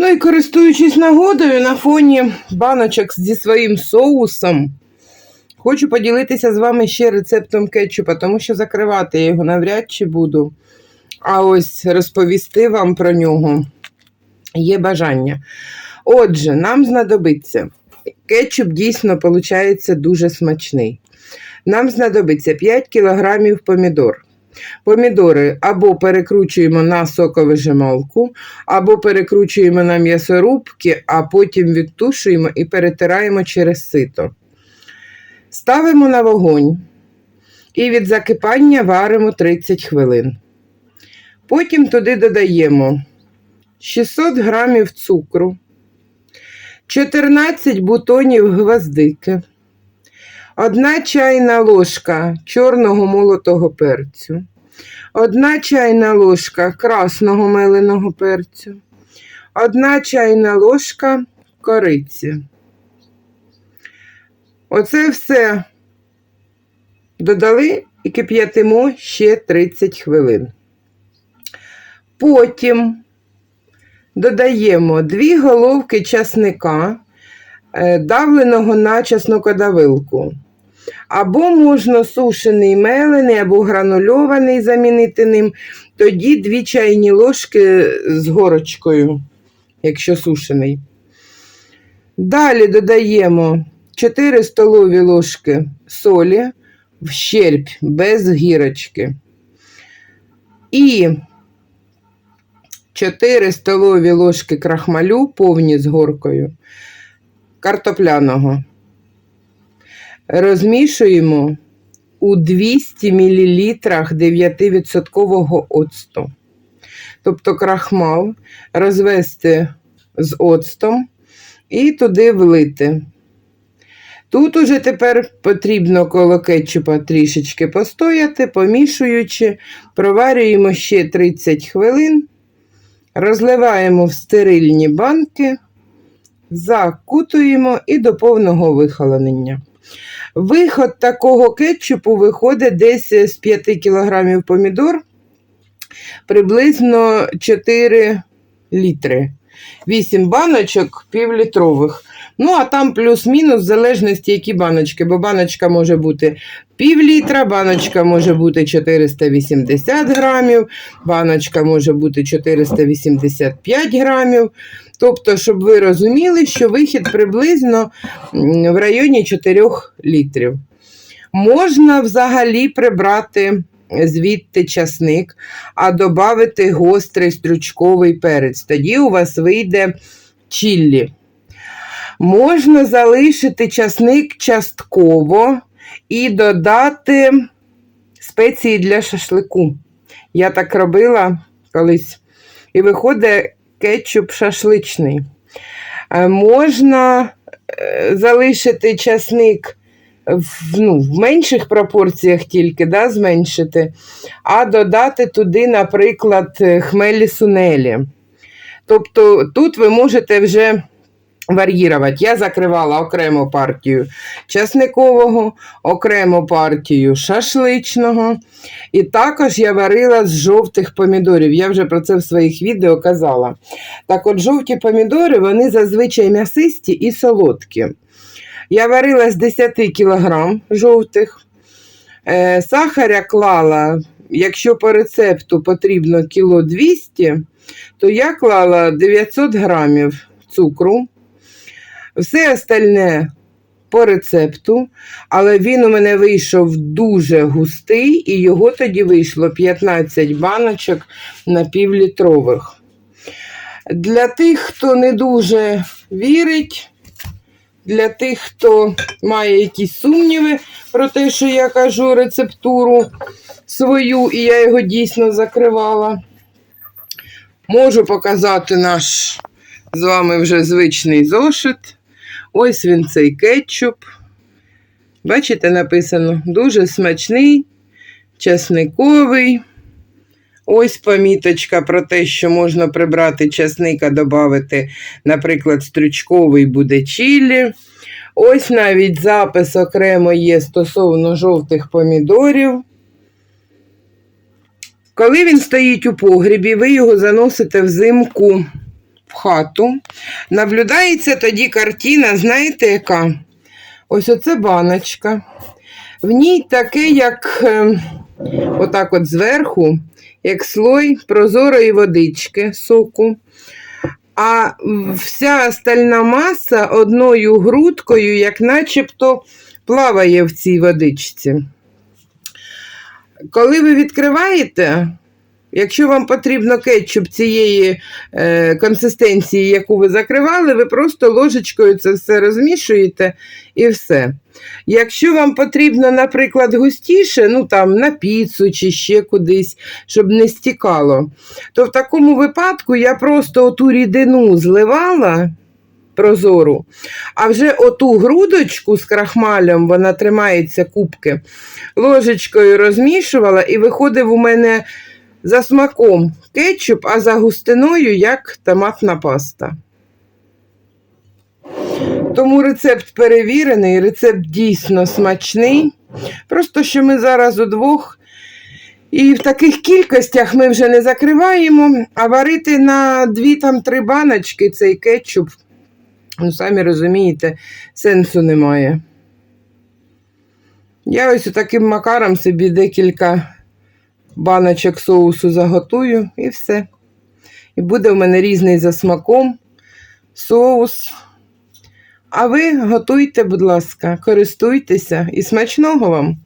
Ну і користуючись нагодою на фоні баночок зі своїм соусом, хочу поділитися з вами ще рецептом кетчупа, тому що закривати я його навряд чи буду. А ось розповісти вам про нього є бажання. Отже, нам знадобиться кетчуп дійсно виходить дуже смачний. Нам знадобиться 5 кг помідор. Помідори або перекручуємо на соковижималку, або перекручуємо на м'ясорубки, а потім відтушуємо і перетираємо через сито. Ставимо на вогонь і від закипання варимо 30 хвилин. Потім туди додаємо 600 грамів цукру, 14 бутонів гвоздики, 1 чайна ложка чорного молотого перцю, 1 чайна ложка красного меленого перцю, 1 чайна ложка кориці. Оце все додали і кип'ятимо ще 30 хвилин. Потім додаємо 2 головки часника, е, давленого на чеснокодавилку. Або можна сушений мелений, або гранульований замінити ним. Тоді 2 чайні ложки з горочкою, якщо сушений. Далі додаємо 4 столові ложки солі в щерб без гірочки. І 4 столові ложки крахмалю повні з горкою картопляного. Розмішуємо у 200 мл 9% оцту. Тобто крахмал розвести з оцтом і туди влити. Тут уже тепер потрібно коло кетчупа трішечки постояти, помішуючи, проварюємо ще 30 хвилин, розливаємо в стерильні банки, закутуємо і до повного вихолонення. Виход такого кетчупу виходить десь з 5 кг помідор, приблизно 4 літри. 8 баночок півлітрових. Ну, а там плюс-мінус, в залежності, які баночки, бо баночка може бути пів літра, баночка може бути 480 грамів, баночка може бути 485 грамів. Тобто, щоб ви розуміли, що вихід приблизно в районі 4 літрів. Можна взагалі прибрати звідти часник, а додати гострий стручковий перець. Тоді у вас вийде чіллі. Можна залишити часник частково і додати спеції для шашлику. Я так робила колись. І виходить кетчуп шашличний. Е, Можна е, залишити часник в, ну, в менших пропорціях тільки, да, зменшити, а додати туди, наприклад, е, хмелі сунелі. Тобто тут ви можете вже вар'їрувати. Я закривала окрему партію часникового, окрему партію шашличного. І також я варила з жовтих помідорів. Я вже про це в своїх відео казала. Так от жовті помідори, вони зазвичай м'ясисті і солодкі. Я варила з 10 кг жовтих. Е, сахаря клала, якщо по рецепту потрібно кіло 200, то я клала 900 грамів цукру. Все остальне по рецепту, але він у мене вийшов дуже густий, і його тоді вийшло 15 баночок на півлітрових. Для тих, хто не дуже вірить, для тих, хто має якісь сумніви про те, що я кажу рецептуру свою, і я його дійсно закривала. Можу показати наш з вами вже звичний зошит. Ось він цей кетчуп. Бачите, написано дуже смачний, часниковий. Ось поміточка про те, що можна прибрати часника, додати, наприклад, стручковий буде чилі. Ось навіть запис окремо є стосовно жовтих помідорів. Коли він стоїть у погрібі, ви його заносите взимку в хату. Наблюдається тоді картина, знаєте, яка? Ось оце баночка. В ній таке, як е, отак от зверху, як слой прозорої водички, соку. А вся остальна маса одною грудкою, як начебто плаває в цій водичці. Коли ви відкриваєте, якщо вам потрібно кетчуп цієї е, консистенції, яку ви закривали, ви просто ложечкою це все розмішуєте і все. Якщо вам потрібно, наприклад, густіше, ну там на піцу чи ще кудись, щоб не стікало, то в такому випадку я просто оту рідину зливала прозору, а вже оту грудочку з крахмалем, вона тримається кубки, ложечкою розмішувала і виходив у мене за смаком кетчуп, а за густиною як томатна паста. Тому рецепт перевірений, рецепт дійсно смачний. Просто що ми зараз удвох. І в таких кількостях ми вже не закриваємо, а варити на 2-3 баночки цей кетчуп, ну, самі розумієте, сенсу немає. Я ось таким макаром собі декілька баночок соусу заготую і все. І буде в мене різний за смаком соус. А ви готуйте, будь ласка, користуйтеся і смачного вам!